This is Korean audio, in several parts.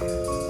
Música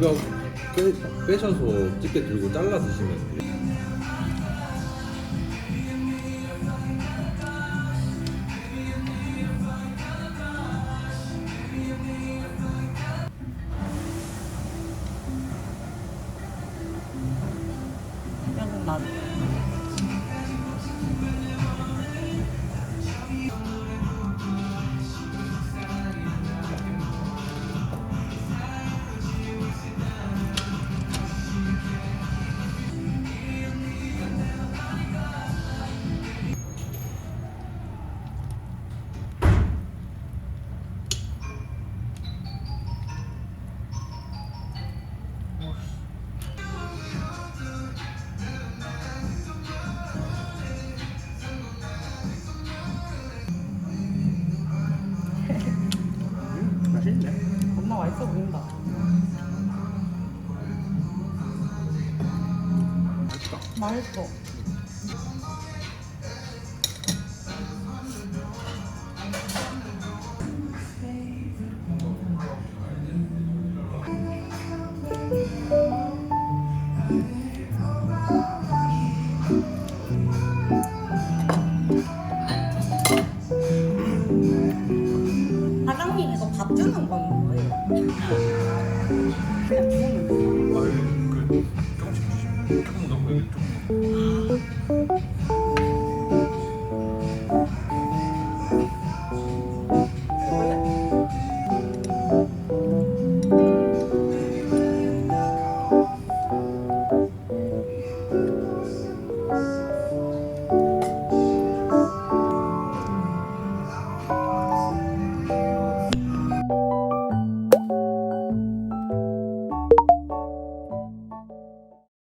뼈 빼, 빼셔서 집게 들고 잘라 드시면 돼요. 맛있어. 사장님 이거 밥 주는 거예요? 그냥 주는 거예요? 아유, 그 조금씩 주시면 조금 넣고 조금 넣고.